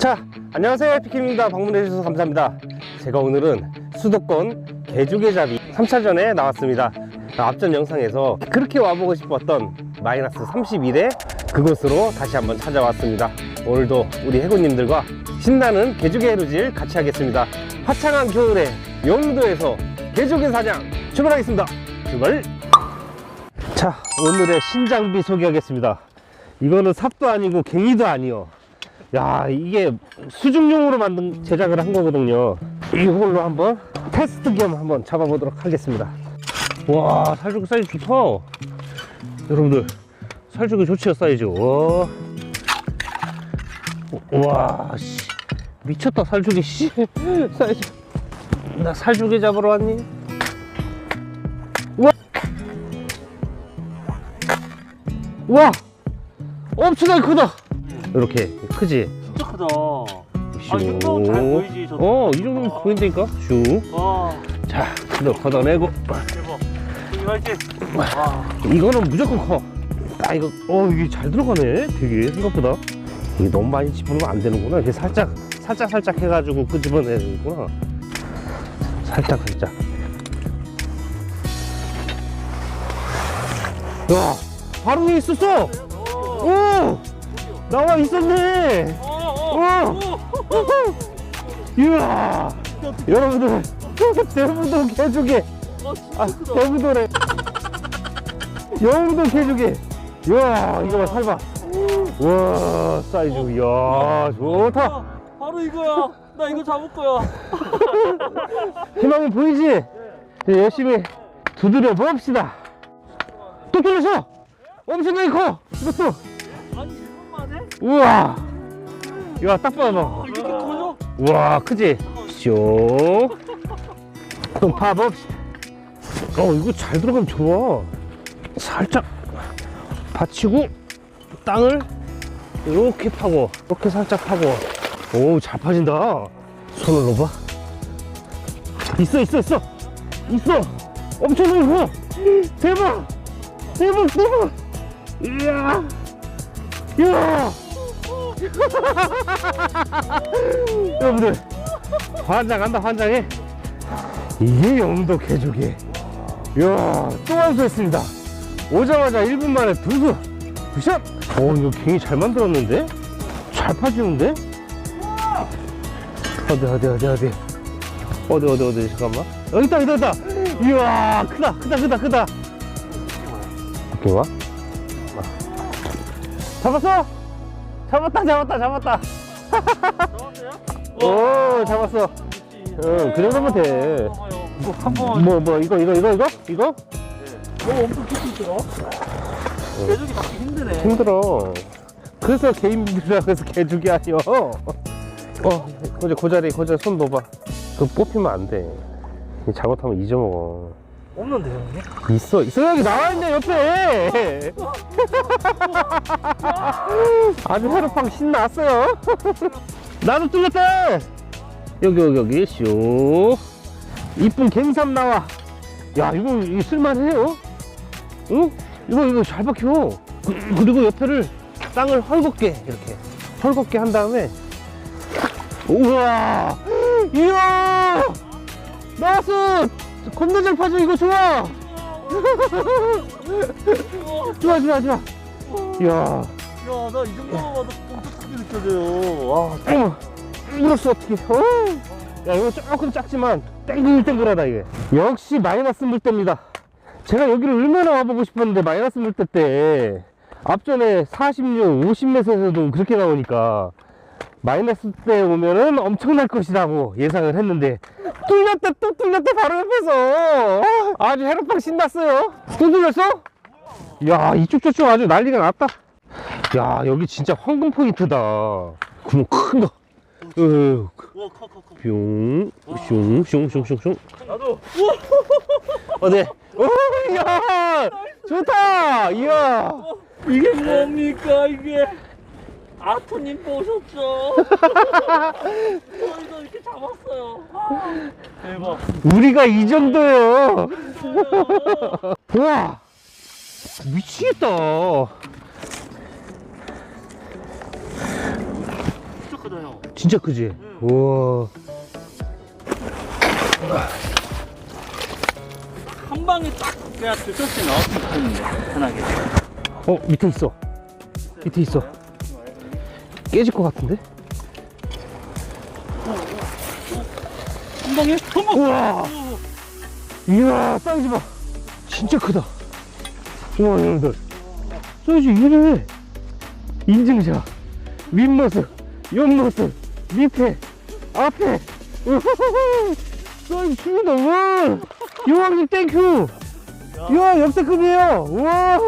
자, 안녕하세요. 피킴입니다. 방문해 주셔서 감사합니다. 제가 오늘은 수도권 개주개잡이 3차전에 나왔습니다. 앞전 영상에서 그렇게 와보고 싶었던 마이너스 31에 그곳으로 다시 한번 찾아왔습니다. 오늘도 우리 해군님들과 신나는 개주개 해루질 같이 하겠습니다. 화창한 겨울에 영도에서 개주개 사냥 출발하겠습니다. 출발! 자, 오늘의 신장비 소개하겠습니다. 이거는 삽도 아니고 갱이도 아니요. 야 이게 수중용으로 만든 제작을 한 거거든요. 이걸로 한번 테스트 겸 한번 잡아보도록 하겠습니다. 와 살조개 사이즈 좋다. 여러분들 살조개 좋지요 사이즈. 와, 와 씨. 미쳤다 살조개 씨. 사이즈. 나 살조개 잡으러 왔니? 우와. 우와. 엄청나게 크다. 이렇게 크지? 진짜 크다. 아, 이 정도면 잘 보이지, 저도. 어, 이 정도면 보인다니까? 슉. 와, 자, 너 걷어내고. 대박. 여기 화이팅. 와, 이거는 무조건 커. 아, 이거, 어, 이게 잘 들어가네. 되게, 생각보다. 이게 너무 많이 집어넣으면 안 되는구나. 이렇게 살짝, 살짝, 살짝 해가지고 끄집어내야 되는구나. 살짝, 살짝. 야, 바로 위에 있었어! 오! 나와 있었네! 오! 이야! 여러분들, 대부도 개조개! 아, 대부도래! 영도 개조개! 이야, 이거 봐, 살봐! 와, 사이즈, 이야, 좋다! 아, 바로 이거야. 나 이거 잡을 거야. 희망이 보이지? 이제 열심히 두드려 봅시다! 또 뚫렸어! 엄청나게 커! 이것도! 아니, 1분 만에? 우와! 야, 딱 봐봐. 우와 크지? 쇼. 또 파봅시다. 어 이거 잘 들어가면 좋아. 살짝 받치고 땅을 이렇게 파고 이렇게 살짝 파고 오 잘 파진다. 손을 넣어봐. 있어 있어 있어 있어. 엄청 넓어. 대박 대박 대박. 이야 이야. 여러분들 환장한다 환장해. 이게 영도 개조개 이야 또 완수했습니다. 오자마자 1분 만에 두수. 굿샷 오 이거 갱이 잘 만들었는데? 잘 파지는데? 어디 어디 어디 어디? 어디 어디 어디 잠깐만. 여기 여기 있다 여기 있다. 이야 크다 크다 크다 크다. 이렇게 와. 잡았어 잡았다 잡았다 잡았다 잡았어요? 오 잡았어 응, 그 정도면 돼. 이거 한 번. 뭐, 뭐, 이거, 이거, 이거, 이거? 이거? 어, 엄청 깊이 들어. 계속이 잡기 힘드네. 힘들어. 그래서 개인비라고 해서 개죽이 아니여. 어, 이제 그 자리, 그 자리 손 넣어봐. 그거 뽑히면 안 돼. 잘못하면 잊어먹어. 없는데, 형님? 있어, 있어, 여기 나와있네, 옆에! 아주 회로팡 신났어요. 나도 뚫렸다! 여기, 여기, 여기, 쇼. 이쁜 갱삼 나와. 야, 이거, 이거 쓸만해요? 응? 이거, 이거 잘 박혀. 그- 그리고 옆에를 땅을 헐겁게, 이렇게. 헐겁게 한 다음에. 우와! 이야! 나왔어! 겁나 잘 파져, 이거 좋아! 좋아, 좋아, 좋아. 이야. 야, 나 이 정도만 봐도 엄청 크게 느껴져요. 와, 어머, 이랬어 어떻게? 어? 야 이거 조금 작지만 땡글땡글하다 이게. 역시 마이너스 물때입니다. 제가 여기를 얼마나 와보고 싶었는데 마이너스 물때 때 앞전에 46, 50m에서도 그렇게 나오니까 마이너스 때 오면은 엄청날 것이라고 예상을 했는데 뚫렸다 또 뚫렸다 바로 옆에서 아주 해로팡 신났어요. 또 뚫렸어? 야 이쪽 저쪽 아주 난리가 났다. 야 여기 진짜 황금 포인트다. 구멍 큰 거. 으, 우와, 커, 커, 커. 뿅, 슝, 슝, 슝, 슝, 슝. 나도. 어디? 오, 야, 좋다. 이야. 이게 뭡니까, 이게? 아토님 보셨죠? 저희도 이렇게 잡았어요. 아, 대박. 우리가 이 정도요. 와, 미치겠다. 크다 형. 진짜 크지? 우와. 한 방에 딱 그냥 때 나왔으면 좋겠는데 편하게. 어, 밑에 있어. 밑에 있어. 깨질 것 같은데? 한 방에 한 방. 우와. 이야, 사이즈 봐. 진짜 크다. 우와, 여러분들. 사이즈 이래. 인증샷. 윗모습, 옆모습, 밑에, 앞에. 우후후후. 사이즈 죽인다, 와. 요왕님 땡큐. 이야, 역대급이에요. 우와,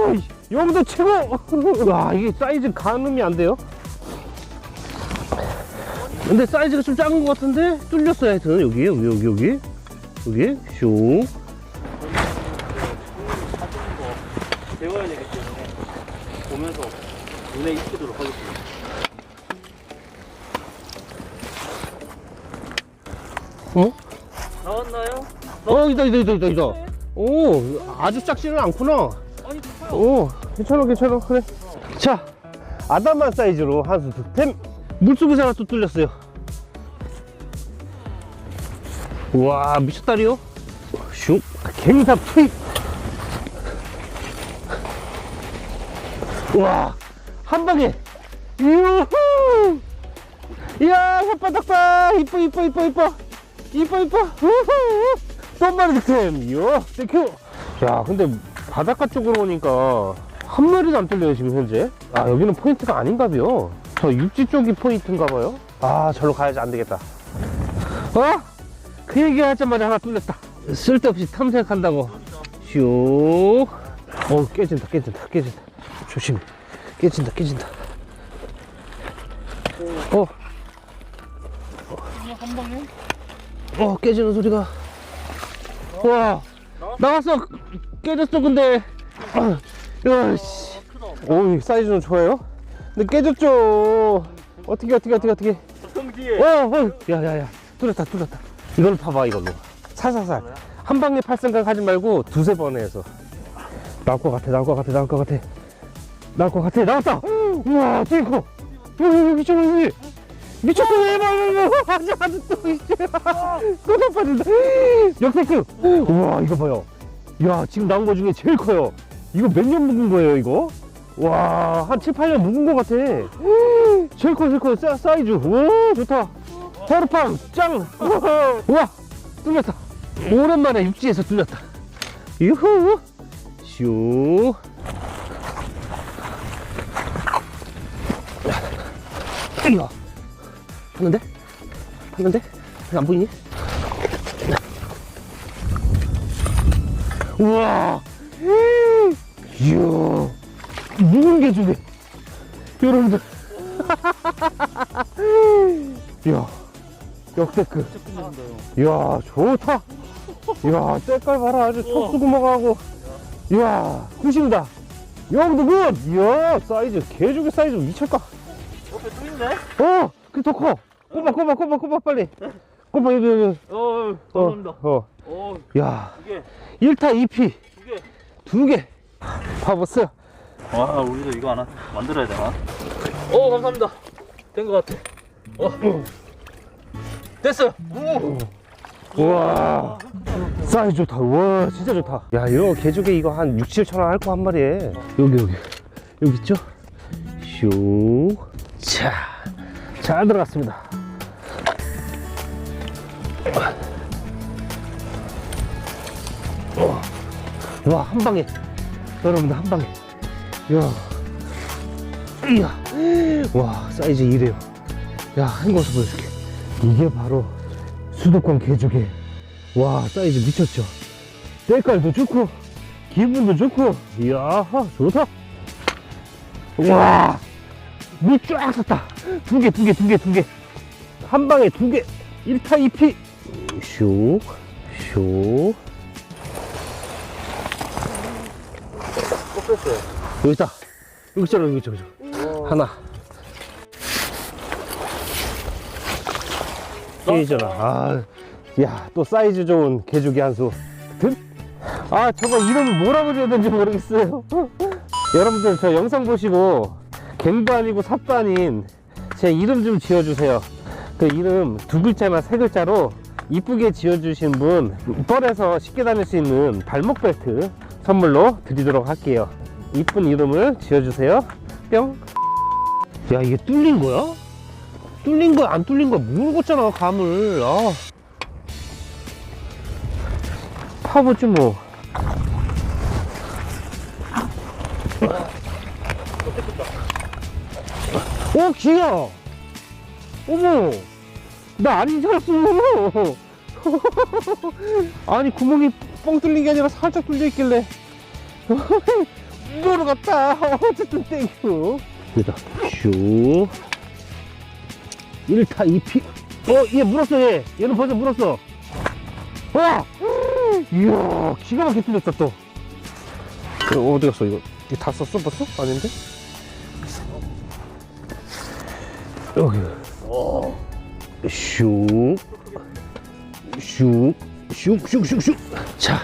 여러분들 최고. 와, 이게 사이즈 가늠이 안 돼요? 근데 사이즈가 좀 작은 것 같은데? 뚫렸어요, 하여튼. 여기, 여기, 여기, 여기. 여기, 슉. 배워야 되기 때문에 보면서 눈에 익히도록 하겠습니다. 어? 나왔나요? 어, 이다, 이다, 이다, 이다, 이다. 오, 아주 작지는 않구나. 아니 좋아요. 오, 괜찮아, 괜찮아. 그래. 자, 아담한 사이즈로 한수 득템. 물수부사가 또 뚫렸어요. 우와, 미쳤다리요? 슉, 갱사 투입. 우와, 한 방에. 유후! 이야, 혓바닥 봐. 이뻐, 이뻐, 이뻐, 이뻐. 이뻐, 이뻐. 우후! 또한 마리 득템. 이야, 땡큐. 야, 근데 바닷가 쪽으로 오니까 한 마리도 안 뚫려요, 지금 현재. 아, 여기는 포인트가 아닌가 봐요. 저 육지 쪽이 포인트인가 봐요. 아, 절로 가야지 안 되겠다. 어? 그 얘기 하자마자 하나 뚫렸다. 쓸데없이 탐색한다고. 슉. 어, 깨진다, 깨진다, 깨진다. 조심해. 깨진다, 깨진다. 어, 이거 한 방에? 어, 깨지는 소리가. 와, 나왔어. 깨졌어, 근데. 아, 야, 씨. 아, 크다. 오, 사이즈는 좋아요? 근데 깨졌죠. 어떻게, 어떻게, 어떻게, 어떻게. 어, 어, 야, 야, 야. 뚫렸다, 뚫렸다. 이걸로 봐봐, 이걸로. 살살살. 한 방에 팔 생각 하지 말고 두세 번에 해서. 나올 것 같아, 나올 것 같아, 나올 것 같아. 나올 것 같아, 나왔다! 우와! 우와, 미쳤어! 미쳤어, 대박! 아직 안 또, 이제. 또 나빠진다. 역대급! 우와, 이거 봐요. 야, 지금 나온 거 중에 제일 커요. 이거 몇 년 묵은 거예요, 이거? 와, 한 7, 8년 묵은 거 같아. 제일 커, 제일 커. 사, 사이즈. 오, 좋다. 헤르팡, 짱! 우와, 뚫렸다. 오랜만에 육지에서 뚫렸다. 유후! 슈. 이야. 봤는데? 봤는데? 안 보이니? 우와! 이야, 묵은 게 주네. 여러분들. 이야, 역대급. 이야, 좋다. 이야, 색깔 봐라. 아주 촉수구멍하고. 이야, 굿입니다. 여러분들 굿! 이야, 사이즈, 개죽의 사이즈 미쳤다. 옆에 또 있네? 어, 그 더 커. 꼽아, 꼽아, 꼽아, 꼽아, 빨리. 꼽아, 여기, 여기. 어, 어, 감사합니다. 어. 어, 야, 두 개, 1타 2피. 두 개. 두 개. 봐봤어요. 와, 우리도 이거 하나 만들어야 되나? 어, 감사합니다. 된 것 같아. 어. 됐어요. 오. 우와. 사이즈 좋다. 우와, 진짜 좋다. 야, 이거 개조개 이거 한 6, 7천 원 할 거 한 마리에. 여기, 여기. 여기 있죠? 슉. 자, 잘 들어갔습니다. 어. 와, 한 방에. 여러분들, 한 방에. 이야. 이야. 와, 사이즈 이래요. 야, 한 곳을 보여줄게. 이게 바로 수도권 개조개. 와, 사이즈 미쳤죠? 색깔도 좋고, 기분도 좋고, 이야, 좋다. 와, 물쫙 썼다. 두 개, 두 개, 두 개, 두 개. 한 방에 두 개. 1타 2피. 슉, 슉. 꺾였어요. 여기 있다. 여기 있잖아, 여기 있잖아. 하나. 깨지잖아. 아, 야, 또 사이즈 좋은 개조개 한 수. 득? 아, 저거 이름을 뭐라고 지어야 되는지 모르겠어요. 여러분들, 저 영상 보시고, 갱도 아니고 삿도 아닌 제 이름 좀 지어주세요. 그 이름 두 글자나 세 글자로 이쁘게 지어주신 분 뻘에서 쉽게 다닐 수 있는 발목 벨트 선물로 드리도록 할게요. 이쁜 이름을 지어주세요. 뿅. 야 이게 뚫린 거야? 뚫린 거야 안 뚫린 거야 모르겠잖아 감을. 아. 파보지 뭐. 오 기야. 어머. 나 아닌 줄 알았어. 아니 구멍이 뻥 뚫린 게 아니라 살짝 뚫려 있길래 모르겠다. 어쨌든 땡큐. 여기다 슈. 1타 2피. 어, 얘 물었어 얘. 얘는 벌써 물었어. 와! 이야, 기가 막히게 뚫렸다 또. 그 어디 갔어 이거? 이거 다 썼어 벌써? 아닌데? 여기. 슉. 슉. 슉, 슉, 슉, 슉. 자,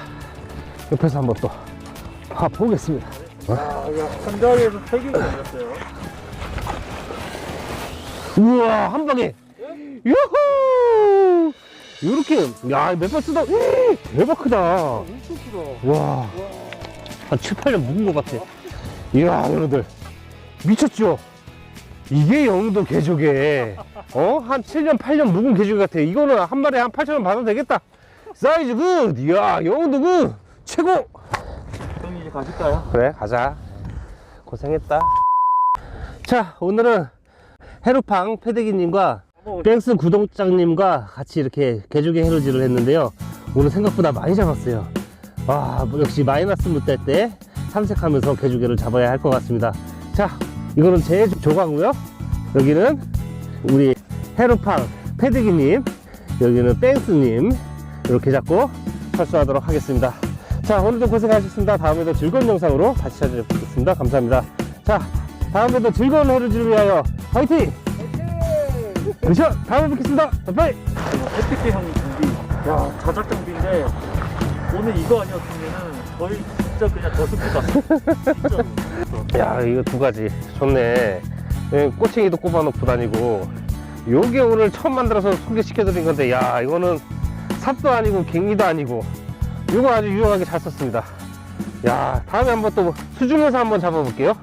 옆에서 한번 또 봐보겠습니다. 한 자리에서 세 개가 걸렸어요. 우와, 한 방에. 유후! 요렇게, 야, 몇번 쓰다, 대박 크다. 엄청 크다. 와, 한 7, 8년 묵은 것 같아. 이야, 여러분들. 미쳤죠? 이게 영도 개조개. 어? 한 7년, 8년 묵은 개조개 같아. 이거는 한 마리에 한 8천원 받아도 되겠다. 사이즈 굿! 이야, 영도 굿! 최고! 형님 이제 가실까요? 그래, 가자. 고생했다. 자, 오늘은 헤루팡 패대기님과 뱅스 구독장님과 같이 이렇게 개조개 해루질을 했는데요. 오늘 생각보다 많이 잡았어요. 와, 뭐 역시 마이너스 무대 때 탐색하면서 개조개를 잡아야 할 것 같습니다. 자, 이거는 제 조가고요. 여기는 우리 헤루팡 패대기님, 여기는 뱅스님 이렇게 잡고 철수하도록 하겠습니다. 자, 오늘도 고생하셨습니다. 다음에도 즐거운 영상으로 다시 찾아뵙겠습니다. 감사합니다. 자, 다음에도 즐거운 를 위하여 화이팅! 그렇죠. 다음에 뵙겠습니다. 바이바이! 해피티 형 장비. 야, 자작 장비인데 오늘 이거 아니었으면은 거의 진짜 그냥 저승기 갔어. 진짜로. 야, 이거 두 가지. 좋네. 예, 꼬챙이도 꼽아놓고 다니고. 요게 오늘 처음 만들어서 소개시켜드린 건데, 야, 이거는 삽도 아니고 갱리도 아니고. 이거 아주 유용하게 잘 썼습니다. 야, 다음에 한번 또 수중에서 한번 잡아볼게요.